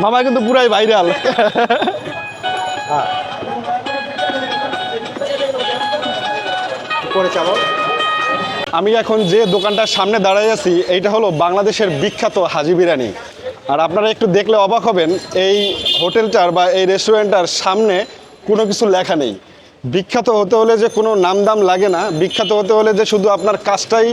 মামা কিন্তু পুরাই ভাইরাল আমি এখন যে দোকানটার সামনে দাঁড়াই আছি এইটা হলো বাংলাদেশের বিখ্যাত হাজি বিরিয়ানি। আর আপনারা একটু দেখলে অবাক হবেন এই হোটেলটার বা এই রেস্টুরেন্টটার সামনে কোনো কিছু লেখা নেই। বিখ্যাত হতে হলে যে কোনো নাম দাম লাগে না বিখ্যাত হতে হলে যে শুধু আপনার কাজটাই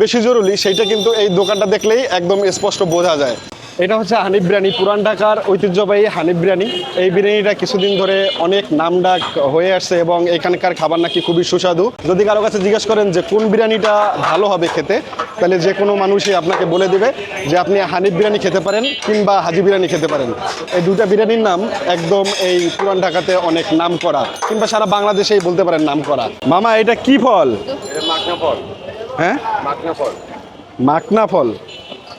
বেশি জরুরি সেইটা কিন্তু এই দোকানটা দেখলেই একদম স্পষ্ট বোঝা যায়। এটা হচ্ছে হানিফ বিরিয়ানি। পুরান ঢাকার ঐতিহ্যবাহী হানিফ বিরিয়ানি। এই বিরিয়ানিটা কিছুদিন ধরে অনেক নামডাক হয়ে আসছে এবং এখানকার খাবার নাকি খুবই সুস্বাদু। যদি কারও কাছে জিজ্ঞেস করেন যে কোন বিরিয়ানিটা ভালো হবে খেতে তাহলে যে কোনো মানুষই আপনাকে বলে দেবে যে আপনি হানিফ বিরিয়ানি খেতে পারেন কিংবা হাজি বিরিয়ানি খেতে পারেন। এই দুটা বিরিয়ানির নাম একদম এই পুরান ঢাকাতে অনেক নাম করা কিংবা সারা বাংলাদেশেই বলতে পারেন নাম করা মামা এটা কি ফল? হ্যাঁ? মাখনা ফল। মাকনা ফল।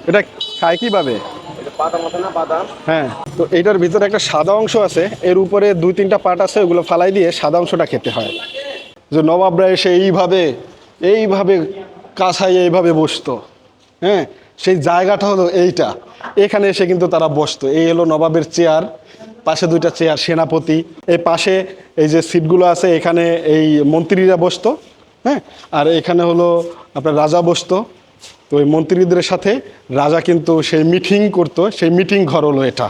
এটা খায় কীভাবে? হ্যাঁ। তো এইটার ভিতরে একটা সাদা অংশ আছে, এর উপরে দুই তিনটা পার্ট আছে, ওগুলো ফালাই দিয়ে সাদা অংশটা খেতে হয়। যে নবাবরা এসে এইভাবে এইভাবে কাছাই এইভাবে বসতো। হ্যাঁ সেই জায়গাটা হলো এইটা। এখানে এসে কিন্তু তারা বসতো। এই হলো নবাবের চেয়ার, পাশে দুইটা চেয়ার, সেনাপতি। এই পাশে এই যে সিটগুলো আছে, এখানে এই মন্ত্রীরা বসতো। হ্যাঁ আর এখানে হলো আপনার রাজা বসতো। তো ওই মন্ত্রীদের সাথে রাজা কিন্তু সেই মিটিং করতো সেই মিটিং ঘর হলো এটা।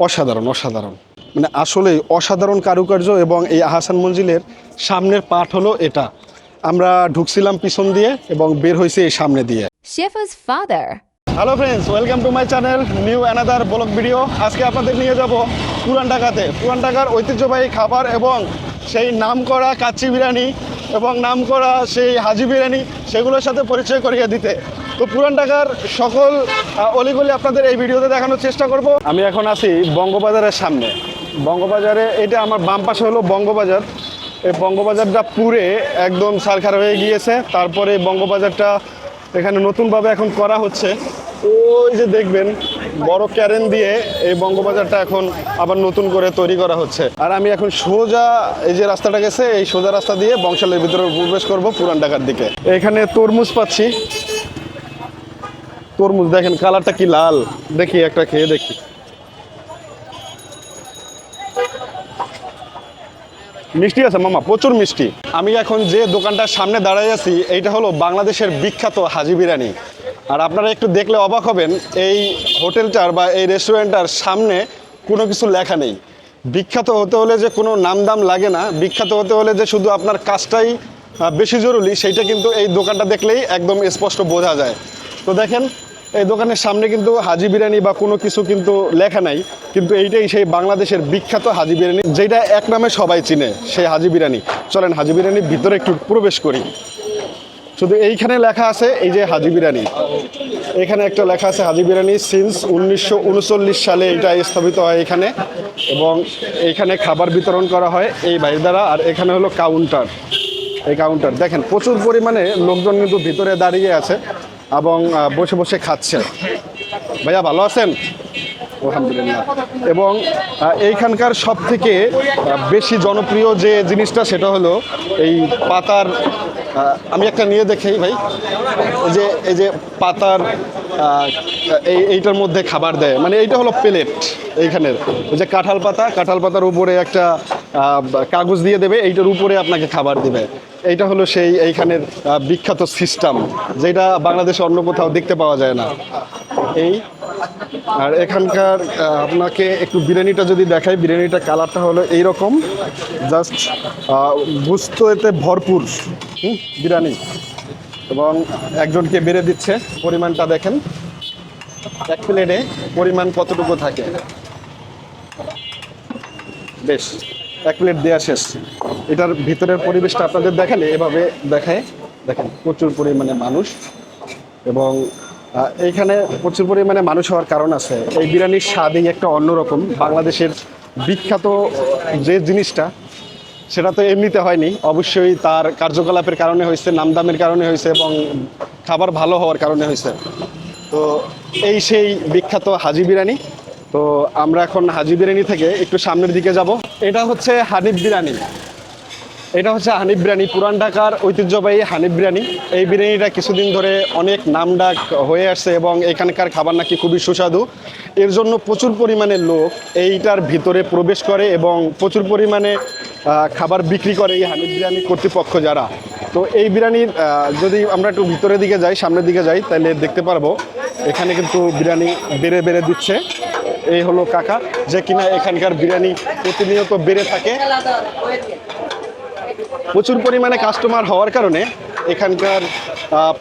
অসাধারণ অসাধারণ। মানে আসলেই অসাধারণ কারুকার্য এবং এই আহাসান মঞ্জিলের সামনের পাঠ হলো এটা। আমরা ঢুকছিলাম পিছন দিয়ে এবং বের হয়েছে এই সামনে দিয়ে। father. Hello friends welcome to my channel new another vlog video আজকে আপনাদের নিয়ে যাব পুরান ঢাকাতে। পুরান ঢাকার ঐতিহ্যবাহী খাবার এবং সেই নামকরা কাচ্চি বিরিয়ানি এবং নামকরা সেই হাজি বিরিয়ানি সেগুলোর সাথে পরিচয় করিয়ে দিতে। তো পুরান ঢাকার সকল অলিগলি আপনাদের এই ভিডিওতে দেখানোর চেষ্টা করব। আমি এখন আছি বঙ্গবাজারের সামনে। বঙ্গবাজারে এটা আমার বাম পাশে হলো বঙ্গবাজার। এই বঙ্গবাজারটা পুরে একদম সারখার হয়ে গিয়েছে। তারপরে বঙ্গবাজারটা এখানে নতুনভাবে এখন করা হচ্ছে। ওই যে দেখবেন বড় ক্যারেন দিয়ে এই বঙ্গবাজারটা এখন আবার নতুন করে তৈরি করা হচ্ছে। আর আমি এখন সোজা এই যে রাস্তাটা গেছে, এই সোজা রাস্তা দিয়ে বংশালের ভিতরে প্রবেশ করব পুরান ঢাকার দিকে। এখানে তরমুজ পাচ্ছি। তরমুজ, দেখেন কালারটা কি লাল। দেখি, একটা খেয়ে দেখি। মিষ্টি আছে মামা, প্রচুর মিষ্টি। আমি এখন যে দোকানটার সামনে দাঁড়াই আছি, এইটা হলো বাংলাদেশের বিখ্যাত হাজি বিরিয়ানি। আর আপনারা একটু দেখলে অবাক হবেন, এই হোটেলটার বা এই রেস্টুরেন্টটার সামনে কোনো কিছু লেখা নেই। বিখ্যাত হতে হলে যে কোনো নাম দাম লাগে না, বিখ্যাত হতে হলে যে শুধু আপনার কাজটাই বেশি জরুরি, সেইটা কিন্তু এই দোকানটা দেখলেই একদম স্পষ্ট বোঝা যায়। তো দেখেন, এই দোকানের সামনে কিন্তু হাজি বিরিয়ানি বা কোনো কিছু কিন্তু লেখা নাই, কিন্তু এইটাই সেই বাংলাদেশের বিখ্যাত হাজি বিরিয়ানি, যেটা এক নামে সবাই চিনে, সেই হাজি বিরিয়ানি। চলেন হাজি বিরিয়ানির ভিতরে একটু প্রবেশ করি। শুধু এইখানে লেখা আছে এই যে হাজি বিরিয়ানি। এখানে একটা লেখা আছে হাজি বিরিয়ানি সিন্স উনিশশো উনচল্লিশ সালে এটা স্থাপিত হয় এখানে এবং এইখানে খাবার বিতরণ করা হয় এই ভাইয়ের দ্বারা আর এখানে হলো কাউন্টার এই কাউন্টার দেখেন, প্রচুর পরিমাণে লোকজন কিন্তু ভিতরে দাঁড়িয়ে আছে এবং বসে বসে খাচ্ছে। ভাইয়া, ভালো আছেন? আলহামদুলিল্লাহ। এবং এইখানকার সব থেকে বেশি জনপ্রিয় যে জিনিসটা সেটা হলো এই পাতার আমি একটা নিয়ে দেখি ভাই। যে, এই যে পাতার এই, এইটার মধ্যে খাবার দেয়। মানে এইটা হলো প্লেট এইখানের। ওই যে কাঁঠাল পাতা, কাঁঠাল পাতার উপরে একটা কাগজ দিয়ে দেবে, এইটার উপরে আপনাকে খাবার দেবে। এইটা হলো সেই এইখানের বিখ্যাত সিস্টেম যেটা বাংলাদেশে অন্য কোথাও দেখতে পাওয়া যায় না। এই আর এখানকার আপনাকে একটু বিরিয়ানিটা যদি দেখাই বিরিয়ানিটা কালারটা হলো এইরকম। জাস্ট এতে ভরপুর হুম, বিরিয়ানি। এবং একজনকে বেড়ে দিচ্ছে পরিমাণটা দেখেন। এক প্লেটে পরিমাণ কতটুকু থাকে? বেশ এক প্লেট দেওয়া শেষ। এটার ভিতরের পরিবেশটা আপনাদের দেখালে এভাবে দেখায়। দেখেন প্রচুর পরিমাণে মানুষ। এবং এইখানে প্রচুর পরিমাণে মানুষ হওয়ার কারণ আছে। এই বিরিয়ানির স্বাদই একটা অন্যরকম। বাংলাদেশের বিখ্যাত যে জিনিসটা, সেটা তো এমনিতে হয়নি। অবশ্যই তার কার্যকলাপের কারণে হয়েছে, নামদামের কারণে হয়েছে এবং খাবার ভালো হওয়ার কারণে হয়েছে। তো এই সেই বিখ্যাত হাজি বিরিয়ানি। তো আমরা এখন হাজি বিরিয়ানি থেকে একটু সামনের দিকে যাব। এটা হচ্ছে হানিফ বিরিয়ানি। এটা হচ্ছে হানিফ বিরিয়ানি, পুরান ঢাকার ঐতিহ্যবাহী হানিফ বিরিয়ানি। এই বিরিয়ানিটা কিছুদিন ধরে অনেক নামডাক হয়ে আসছে এবং এখানকার খাবার নাকি খুবই সুস্বাদু। এর জন্য প্রচুর পরিমাণে লোক এইটার ভিতরে প্রবেশ করে এবং প্রচুর পরিমাণে খাবার বিক্রি করে এই হানিফ বিরিয়ানি কর্তৃপক্ষ যারা। তো এই বিরিয়ানির যদি আমরা একটু ভিতরের দিকে যাই, সামনের দিকে যাই, তাহলে দেখতে পারব, এখানে কিন্তু বিরিয়ানি বেড়ে বেড়ে দিচ্ছে। এই হলো কাকা, যে কিনা এখানকার বিরিয়ানি প্রতিনিয়ত বেড়ে থাকে। প্রচুর পরিমাণে কাস্টমার হওয়ার কারণে এখানকার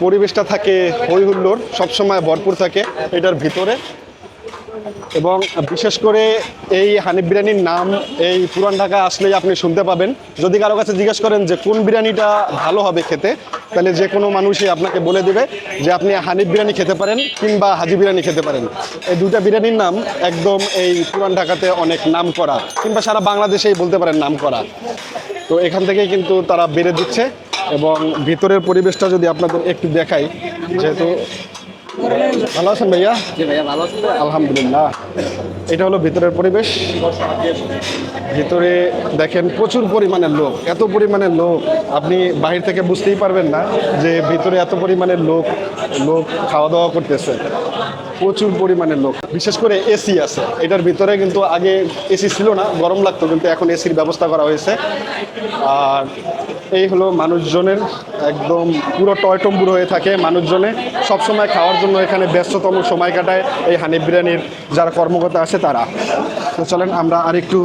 পরিবেশটা থাকে হই হুল্লোড় সবসময় ভরপুর থাকে এটার ভিতরে। এবং বিশেষ করে এই হানিফ বিরিয়ানির নাম এই পুরান ঢাকা আসলেই আপনি শুনতে পাবেন। যদি কারও কাছে জিজ্ঞেস করেন যে কোন বিরিয়ানিটা ভালো হবে খেতে, তাহলে যে কোনো মানুষই আপনাকে বলে দেবে যে আপনি হানিফ বিরিয়ানি খেতে পারেন কিংবা হাজি বিরিয়ানি খেতে পারেন। এই দুটা বিরিয়ানির নাম একদম এই পুরান ঢাকাতে অনেক নাম করা, কিংবা সারা বাংলাদেশেই বলতে পারেন নাম করা। তো এখান থেকেই কিন্তু তারা বেড়ে দিচ্ছে এবং ভিতরের পরিবেশটা যদি আপনাদের একটু দেখাই যেহেতু ভালো আছেন ভাইয়া? আলহামদুলিল্লাহ। এটা হলো ভিতরের পরিবেশ। ভিতরে দেখেন প্রচুর পরিমাণের লোক এত পরিমাণের লোক আপনি বাহির থেকে বুঝতেই পারবেন না যে ভিতরে এত পরিমাণের লোক লোক খাওয়া দাওয়া করতেছে। প্রচুর পরিমাণের লোক। বিশেষ করে এসি আছে। এটার ভিতরে কিন্তু আগে এসি ছিল না, গরম লাগতো, কিন্তু এখন এসির ব্যবস্থা করা হয়েছে। আর এই হলো মানুষজনের একদম পুরো টয়টম্বুর হয়ে থাকে মানুষজনে। সবসময় খাওয়ার জন্য এখানে ব্যস্ততম সময় কাটায় এই হানিফ বিরিয়ানির যারা কর্মকর্তা আছে তারা। তো চলেন আমরা আরেকটু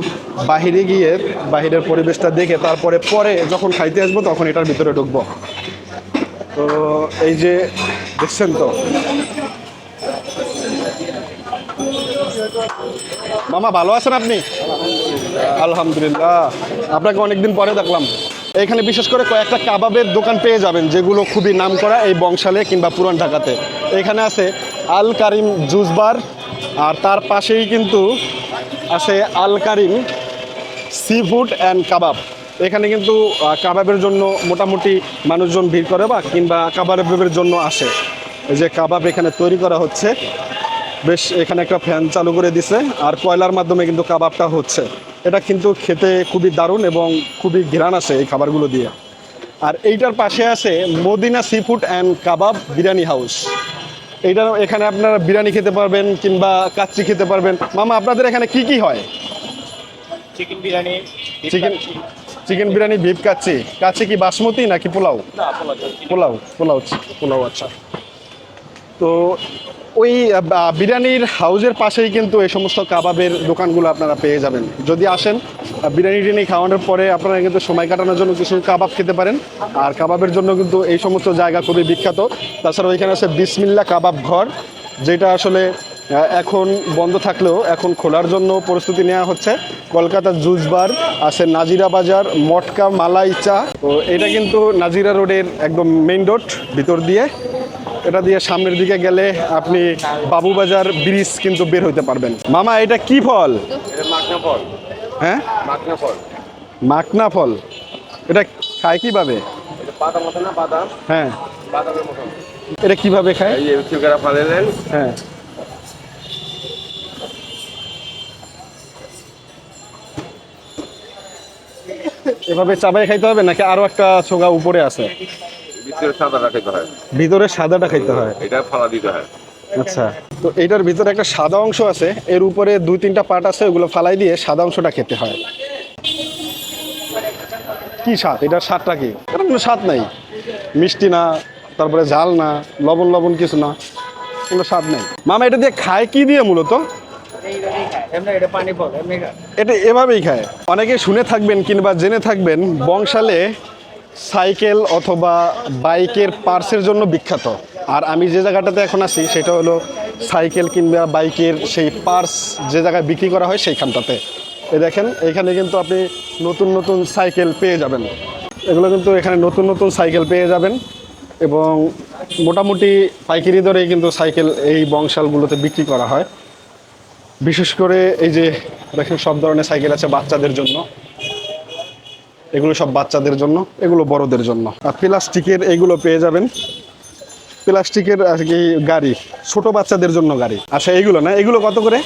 বাহিরে গিয়ে, বাহিরের পরিবেশটা দেখে তারপরে পরে যখন খাইতে আসব তখন এটার ভিতরে ঢুকবো। তো এই যে দেখছেন তো মামা, ভালো আছেন আপনি? আলহামদুলিল্লাহ। আপনাকে অনেকদিন পরে দেখলাম। এখানে বিশেষ করে কয়েকটা কাবাবের দোকান পেয়ে যাবেন, যেগুলো খুবই নাম করা এই বংশালে কিংবা পুরান ঢাকাতে। এখানে আছে আল কারিম জুস বার, আর তার পাশেই কিন্তু আছে Al Karim sea food and kebab. এখানে কিন্তু কাবাবের জন্য মোটামুটি মানুষজন ভিড় করে বা কিংবা কাবাবের জন্য আসে। যে কাবাব এখানে তৈরি করা হচ্ছে। বেশ এখানে একটা ফ্যান চালু করে দিছে আর কয়লার মাধ্যমে কিন্তু কাবাবটা হচ্ছে। এটা কিন্তু খেতে খুবই দারুণ এবং খুবই ঘ্রাণ আছে এই খাবারগুলো দিয়ে। আর এইটার পাশে আছে Madina sea food and kebab biryani house এইটা এখানে আপনারা বিরিয়ানি খেতে পারবেন কিংবা কাচ্চি খেতে পারবেন। মামা আপনাদের এখানে কি কি হয়? Chicken biryani chicken chicken biryani beef kacchi. Kacchi কি বাসমতি নাকি পোলাও। পোলাও পোলাও পোলাও আচ্ছা। তো ওই বিরিয়ানির হাউজের পাশেই কিন্তু এই সমস্ত কাবাবের দোকানগুলো আপনারা পেয়ে যাবেন। যদি আসেন বিরিয়ানি টিরিয়ানি খাওয়ানোর পরে আপনারা কিন্তু সময় কাটানোর জন্য কিছু কাবাব খেতে পারেন। আর কাবাবের জন্য কিন্তু এই সমস্ত জায়গা খুবই বিখ্যাত। তাছাড়া ওইখানে আছে বিসমিল্লা কাবাব ঘর, যেটা আসলে এখন বন্ধ থাকলেও এখন খোলার জন্য প্রস্তুতি নেওয়া হচ্ছে। কলকাতার জুস বার, আছে নাজিরা বাজার, মটকা মালাই চা। তো এটা কিন্তু নাজিরা রোডের একদম মেইন রোড ভিতর দিয়ে। এটা দিয়ে সামনের দিকে গেলে আপনি বাবুবাজার ব্রিজ কিন্তু বের হইতে পারবেন। মামা এটা কি ফল? হ্যাঁ? মাকনা ফল। এটা খায় কীভাবে? হ্যাঁ। এটা কীভাবে খায়? হ্যাঁ। এভাবে চাবাই খাইতে হবে নাকি আরও একটা ছোগা উপরে আছে? ভিতরে সাদা রাখাইতে হয়। ভিতরে সাদাটা খাইতে হয়। এটা ফালা দিতে হয়। আচ্ছা। তো এইটার ভিতরে একটা সাদা অংশ আছে এর উপরে দুই তিনটা পার্ট আছে ওগুলো ফালাই দিয়ে সাদা অংশটা খেতে হয়। কি স্বাদ? এটার স্বাদটা কি? এটার কোনো স্বাদ নাই। মিষ্টি না তারপরে ঝাল না লবণ লবণ কিছু না কোনো স্বাদ নেই। মামা এটা দিয়ে খায় কি দিয়ে মূলত? এটা এভাবেই খায়। অনেকে শুনে থাকবেন কিংবা জেনে থাকবেন বংশালে সাইকেল অথবা বাইকের পার্সের জন্য বিখ্যাত। আর আমি যে জায়গাটাতে এখন আছি, সেটা হলো সাইকেল কিংবা বাইকের সেই পার্স যে জায়গায় বিক্রি করা হয় সেইখানটাতে। এ দেখেন, এখানে কিন্তু আপনি নতুন নতুন সাইকেল পেয়ে যাবেন। এগুলো কিন্তু এখানে নতুন নতুন সাইকেল পেয়ে যাবেন এবং মোটামুটি পাইকারি দরেই কিন্তু সাইকেল এই বংশালগুলোতে বিক্রি করা হয়। বিশেষ করে এই যে দেখেন, সব ধরনের সাইকেল আছে বাচ্চাদের জন্য। এগুলো সব বাচ্চাদের জন্য এগুলো বড়দের জন্য। আর প্লাস্টিকের এগুলো পেয়ে যাবেন। প্লাস্টিকের আর কি গাড়ি ছোট বাচ্চাদের জন্য গাড়ি। আচ্ছা এইগুলো না? এগুলো কত করে?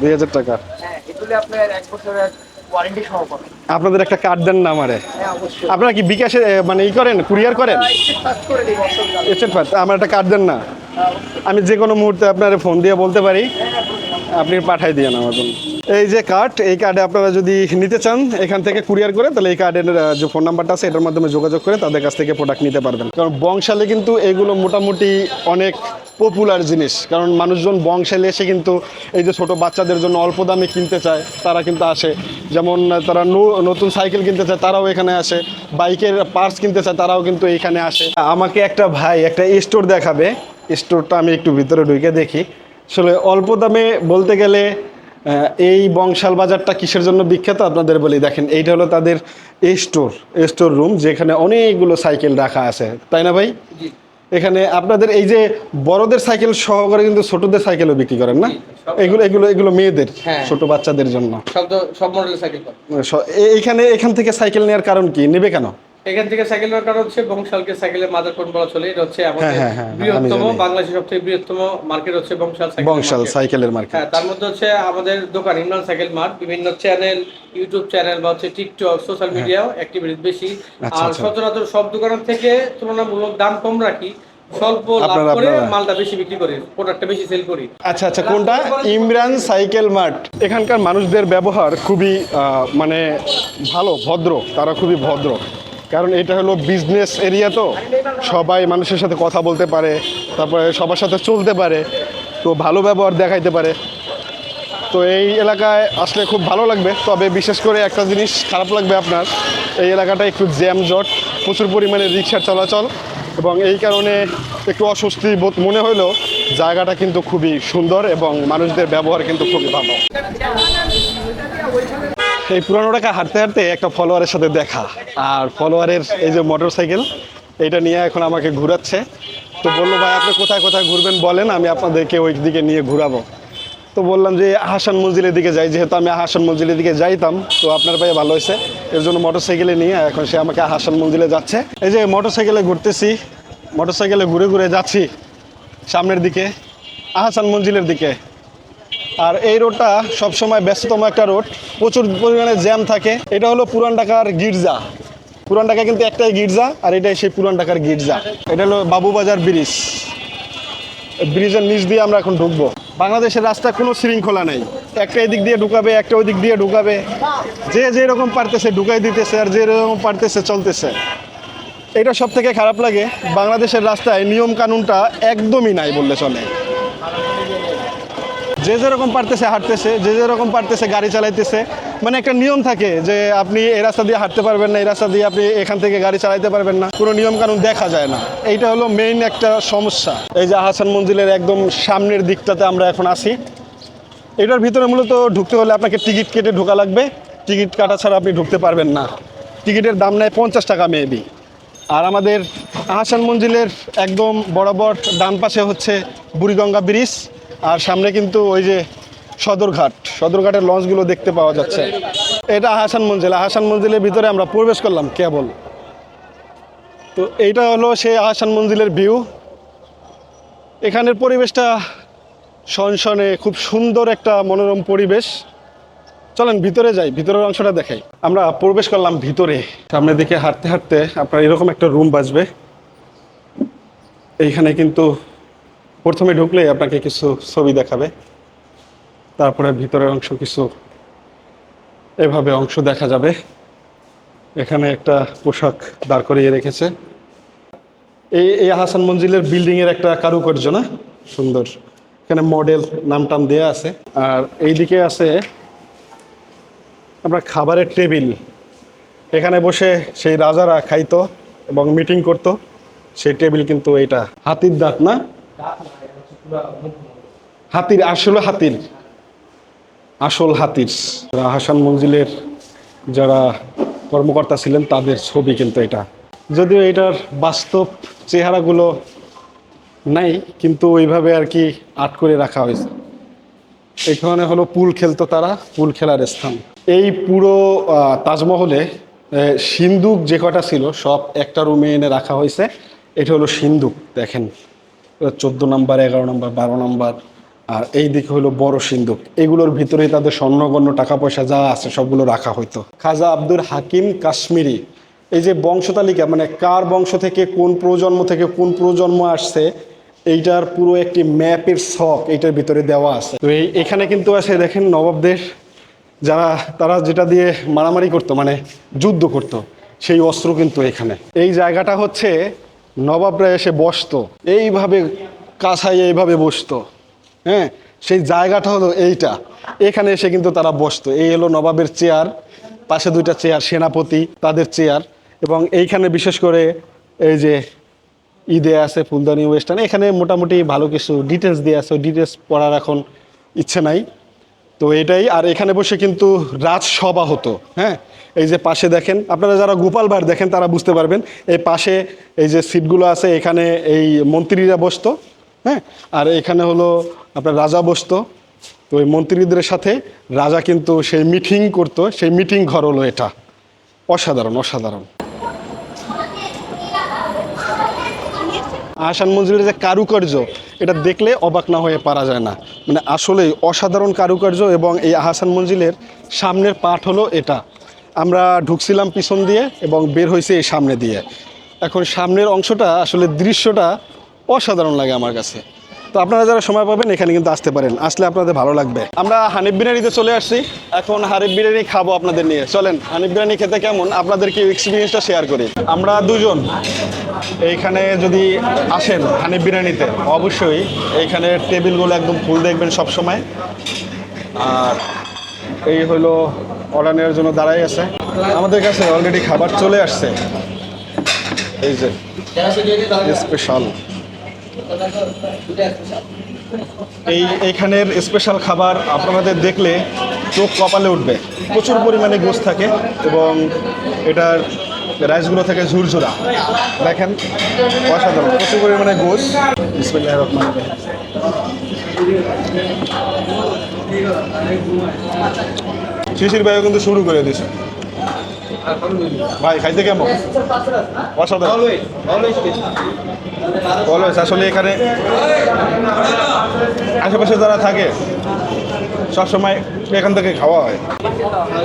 দুই হাজার টাকা হ্যাঁ এগুলি আপনাদের একটা কার্ড দেন না আমারে? হ্যাঁ আপনারা কি বিকাশে মানে ই করেন? কুরিয়ার করেন? আমার একটা কার্ড দেন না। আমি যে কোনো মুহূর্তে আপনার ফোন দিয়ে বলতে পারি। আপনি পাঠাই দিয়েন আমার জন্য। এই যে কার্ড এই কার্ডে আপনারা যদি নিতে চান, এখান থেকে কুরিয়ার করে, তাহলে এই কার্ডের যে ফোন নাম্বারটা আছে, এটার মাধ্যমে যোগাযোগ করে তাদের কাছ থেকে প্রোডাক্ট নিতে পারবেন। কারণ বংশালে কিন্তু এগুলো মোটামুটি অনেক পপুলার জিনিস। কারণ মানুষজন বংশালে এসে কিন্তু এই যে ছোট বাচ্চাদের জন্য অল্প দামে কিনতে চায়, তারা কিন্তু আসে। যেমন, তারা নতুন সাইকেল কিনতে চায়, তারাও এখানে আসে। বাইকের পার্টস কিনতে চায়, তারাও কিন্তু এখানে আসে। আমাকে একটা ভাই একটা স্টোর দেখাবে। স্টোরটা আমি একটু ভিতরে ঢুকে দেখি। আসলে অল্প দামে বলতে গেলে এই বংশাল বাজারটা কিসের জন্য বিখ্যাত? আপনাদের বলি দেখেন এইটা হলো তাদের a store a store room যেখানে অনেকগুলো সাইকেল রাখা আছে। তাই না ভাই? এখানে আপনাদের এই যে বড়দের সাইকেল সহকারে কিন্তু ছোটদের সাইকেলও বিক্রি করেন না? এগুলো এগুলো এগুলো মেয়েদের হ্যাঁ। ছোট বাচ্চাদের জন্য। সব সব মডেলের সাইকেল এইখানে এখান থেকে সাইকেল নেওয়ার কারণ কি? নেবে কেন? এখান থেকে সাইকেল দরকার হচ্ছে বংশালকে সাইকেলের মাদার ফোন বলা চলে। এটা হচ্ছে আমাদের হ্যাঁ, হ্যাঁ, হ্যাঁ, আমি বৃহত্তম। বাংলাদেশের সবথেকে বৃহত্তম মার্কেট হচ্ছে বংশাল সাইকেল বংশাল। সাইকেলের মার্কেট হ্যাঁ তার মধ্যে হচ্ছে আমাদের দোকান ইমরান সাইকেল মার্ট বিভিন্ন চ্যানেল ইউটিউব চ্যানেল বা হচ্ছে টিকটক সোশ্যাল মিডিয়াও অ্যাক্টিভিটি বেশি। আচ্ছা, আর আচ্ছা। সচরাচর সব দোকানের থেকে তুলনামূলক দাম কম রাখি। স্বল্প লাভ করে মালটা বেশি বিক্রি করি প্রোডাক্টটা বেশি সেল করি। আচ্ছা আচ্ছা কোনটা? ইমরান সাইকেল মার্ট এখানকার মানুষদের ব্যবহার খুবই মানে ভালো ভদ্র। তারা খুবই ভদ্র। কারণ এটা হলো বিজনেস এরিয়া তো। সবাই মানুষের সাথে কথা বলতে পারে, তারপরে সবার সাথে চলতে পারে, তো ভালো ব্যবহার দেখাইতে পারে। তো এই এলাকায় আসলে খুব ভালো লাগবে, তবে বিশেষ করে একটা জিনিস খারাপ লাগবে আপনার, এই এলাকাটা একটু জ্যাম জট প্রচুর পরিমাণে রিক্সার চলাচল, এবং এই কারণে একটু অস্বস্তি বোধ মনে হলেও জায়গাটা কিন্তু খুবই সুন্দর এবং মানুষদের ব্যবহার কিন্তু খুবই ভালো। এই পুরানো টাকা হাঁটতে হাঁটতে একটা ফলোয়ারের সাথে দেখা। আর ফলোয়ারের এই যে মোটর সাইকেল এটা নিয়ে এখন আমাকে ঘুরাচ্ছে। তো বলল, ভাই, আপনি কোথায় কোথায় ঘুরবেন বলেন, আমি আপনাদেরকে ওই দিকে নিয়ে ঘুরাবো। তো বললাম যে আহাসান মঞ্জিলের দিকে যাই। যেহেতু আমি আহাসান মঞ্জিলের দিকে যাইতাম, তো আপনার ভাই ভালো হয়েছে। এর জন্য মোটর সাইকেলে নিয়ে এখন সে আমাকে আহাসান মঞ্জিলে যাচ্ছে। এই যে মোটর সাইকেলে ঘুরতেছি মোটর সাইকেলে ঘুরে ঘুরে যাচ্ছি সামনের দিকে আহাসান মঞ্জিলের দিকে। আর এই রোডটা সবসময় ব্যস্ততম একটা রোড। প্রচুর পরিমাণে জ্যাম থাকে। এটা হলো পুরান ঢাকার গির্জা। পুরান ঢাকা কিন্তু একটাই গির্জা, আর এটাই সেই পুরান ঢাকার গির্জা। এটা হলো বাবুবাজার ব্রিজ। ব্রিজের নিচ দিয়ে আমরা এখন ঢুকবো। বাংলাদেশের রাস্তা কোনো শৃঙ্খলা নেই। একটা এদিক দিয়ে ঢুকাবে, একটা ওই দিক দিয়ে ঢুকাবে। যে যেরকম পারতেছে ঢুকাই দিতেছে, আর যেরকম পারতেছে চলতেছে। এটা সব থেকে খারাপ লাগে। বাংলাদেশের রাস্তায় নিয়ম কানুনটা একদমই নাই বললে চলে। যে যেরকম পারতেছে হাঁটতেছে, যে যেরকম পারতেছে গাড়ি চালাইতেছে। মানে একটা নিয়ম থাকে যে আপনি এই রাস্তা দিয়ে হাঁটতে পারবেন না, এই রাস্তা দিয়ে আপনি এখান থেকে গাড়ি চালাইতে পারবেন না। কোনো নিয়ম কানুন দেখা যায় না। এইটা হলো মেইন একটা সমস্যা। এই যে আহাসান মঞ্জিলের একদম সামনের দিকটাতে আমরা এখন আসি এটার ভিতরে মূলত ঢুকতে হলে আপনাকে টিকিট কেটে ঢোকা লাগবে। টিকিট কাটা ছাড়া আপনি ঢুকতে পারবেন না। টিকিটের দাম নেয় পঞ্চাশ টাকা মেবি। আর আমাদের আহাসান মঞ্জিলের একদম বরাবর ডান পাশে হচ্ছে বুড়িগঙ্গা ব্রিজ। আর সামনে কিন্তু ওই যে সদরঘাট, সদরঘাটের লঞ্চগুলো দেখতে পাওয়া যাচ্ছে। এটা আহাসান মঞ্জিল আহাসান মঞ্জিলের ভিতরে আমরা প্রবেশ করলাম কেবল। তো এইটা হলো সেই আহাসান মঞ্জিলের ভিউ। এখানের পরিবেশটা সনসনে খুব সুন্দর একটা মনোরম পরিবেশ। চলেন ভিতরে যাই, ভিতরের অংশটা দেখাই। আমরা প্রবেশ করলাম ভিতরে। সামনের দিকে হাঁটতে হাঁটতে আপনার এরকম একটা রুম বাজবে। এইখানে কিন্তু প্রথমে ঢুকলেই আপনাকে কিছু ছবি দেখাবে। তারপরে ভিতরের অংশ কিছু এভাবে অংশ দেখা যাবে। এখানে একটা পোশাক দাঁড় করিয়ে রেখেছে। এই এই হাসান মঞ্জিলের বিল্ডিং এর একটা কারুকার্য না? সুন্দর। এখানে মডেল নাম টাম দেওয়া আছে। আর এইদিকে আছে আমরা খাবারের টেবিল। এখানে বসে সেই রাজারা খাইতো এবং মিটিং করতো। সেই টেবিল কিন্তু এটা হাতির দাঁত না? হাতির, আসলে হাতির। আসল হাতির। হাসান মঞ্জিলের যারা কর্মকর্তা ছিলেন, তাদের ছবি কিন্তু এটা। যদিও এটার বাস্তব চেহারাগুলো নাই, কিন্তু ওইভাবে আর কি আট করে রাখা হয়েছে। এখানে হলো পুল খেলতো তারা, পুল খেলার স্থান। এই পুরো তাজমহলে সিন্দুক যে কটা ছিল, সব একটা রুমে এনে রাখা হয়েছে। এটা হলো সিন্দুক, দেখেন। চোদ্দ নাম্বার, এগারো নাম্বার, বারো নাম্বার, আর এই দিকে হলো বড় সিন্ধুক। এগুলোর ভিতরেই তাদের স্বর্ণগণ্য টাকা পয়সা যা আছে সবগুলো রাখা হইতো। খাজা আব্দুল হাকিম কাশ্মীরি। এই যে বংশতালিকা মানে কার বংশ থেকে, কোন প্রজন্ম থেকে, কোন প্রজন্ম আসছে, এইটার পুরো একটি ম্যাপের শখ এইটার ভিতরে দেওয়া আছে। তো এই, এখানে কিন্তু আছে, দেখেন নবাবদের যারা, তারা যেটা দিয়ে মারামারি করতো মানে যুদ্ধ করতো, সেই অস্ত্র কিন্তু এখানে। এই জায়গাটা হচ্ছে নবাবরা এসে বসতো, এইভাবে কাছাই এইভাবে বসতো। হ্যাঁ সেই জায়গাটা হলো এইটা। এখানে এসে কিন্তু তারা বসতো। এই হলো নবাবের চেয়ার, পাশে দুইটা চেয়ার, সেনাপতি, তাদের চেয়ার। এবং এইখানে বিশেষ করে এই যে ঈদে আছে ফুলদানি ওয়েস্টার্ন, এখানে মোটামুটি ভালো কিছু ডিটেলস দিয়ে আছে ডিটেলস পড়ার এখন ইচ্ছে নাই। তো এটাই, আর এখানে বসে কিন্তু রাজসভা হতো। হ্যাঁ এই যে পাশে দেখেন, আপনারা যারা গোপাল ভাঁড় দেখেন, তারা বুঝতে পারবেন, এই পাশে এই যে সিটগুলো আছে, এখানে এই মন্ত্রীরা বসতো হ্যাঁ? আর এখানে হলো আপনার রাজা বসতো। তো ওই মন্ত্রীদের সাথে রাজা কিন্তু সেই মিটিং করতো, সেই মিটিং ঘর হলো এটা। অসাধারণ অসাধারণ। আহসান মঞ্জিলের যে কারুকার্য, এটা দেখলে অবাক না হয়ে পারা যায় না। মানে আসলেই অসাধারণ কারুকার্য এবং এই আহসান মঞ্জিলের সামনের পাঠ হলো এটা। আমরা ঢুকছিলাম পিছন দিয়ে এবং বের হয়েছে এই সামনে দিয়ে। এখন সামনের অংশটা, আসলে দৃশ্যটা অসাধারণ লাগে আমার কাছে। তো আপনারা যারা সময় পাবেন, এখানে কিন্তু আসতে পারেন। আসলে আপনাদের ভালো লাগবে। আমরা হানিফ বিরিয়ানিতে চলে আসছি। এখন হানিফ বিরিয়ানি খাব আপনাদের নিয়ে। চলেন, হানিফ বিরিয়ানি খেতে কেমন? আপনাদেরকে এক্সপিরিয়েন্সটা শেয়ার করি। আমরা দুজন এইখানে যদি আসেন হানিফ বিরিয়ানিতে, অবশ্যই এইখানে টেবিলগুলো একদম ফুল দেখবেন সব সময় আর এই হলো অর্ডার নেওয়ার জন্য দাঁড়াই আছে। আমাদের কাছে অলরেডি খাবার চলে আসছে। এই যে স্পেশাল এই, এইখানের স্পেশাল খাবার আপনাদের দেখলে চোখ কপালে উঠবে। প্রচুর পরিমাণে গোস থাকে এবং এটার রাইসগুলো থাকে ঝুরঝুরা। দেখেন, অসাধারণ, প্রচুর পরিমাণে গোস শিশির ভাইও কিন্তু শুরু করে দিছে ভাই, খাইতে কেমন? অসাধারণ। আসলে এখানে আশেপাশে যারা থাকে, সবসময় এখান থেকে খাওয়া হয়।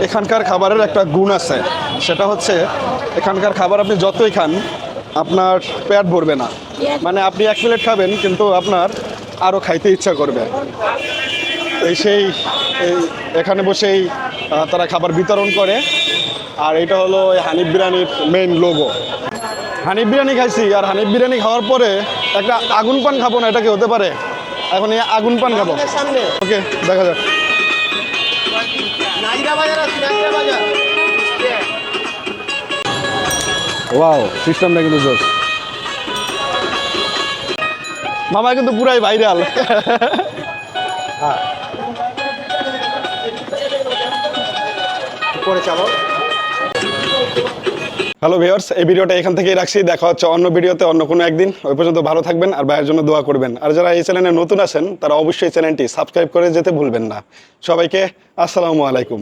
এখানকার খাবারের একটা গুণ আছে, সেটা হচ্ছে এখানকার খাবার আপনি যতই খান, আপনার পেট ভরবে না। মানে আপনি এক প্লেট খাবেন, কিন্তু আপনার আরও খাইতে ইচ্ছা করবে। এই সেই এখানে বসেই তারা খাবার বিতরণ করে। আর এটা হলো হানিফ বিরিয়ানির মেইন লোগো হানিফ বিরিয়ানি খাইছি আর হানিফ বিরিয়ানি খাওয়ার পরে একটা আগুন পান খাব না এটা কি হতে পারে? এখন এই আগুন পান খাব। ওকে দেখা যাক। ওয়াও সিস্টেমটা কিন্তু জোস। মামা কিন্তু পুরাই ভাইরাল করে চালাও। হ্যালো ভিওর্স এই ভিডিওটা এখান থেকেই রাখছি। দেখা হচ্ছে অন্য ভিডিওতে অন্য কোনো একদিন। ওই পর্যন্ত ভালো থাকবেন আর ভাইয়ের জন্য দোয়া করবেন। আর যারা এই চ্যানেলে নতুন আছেন, তারা অবশ্যই চ্যানেলটি সাবস্ক্রাইব করে যেতে ভুলবেন না। সবাইকে আসসালামু আলাইকুম।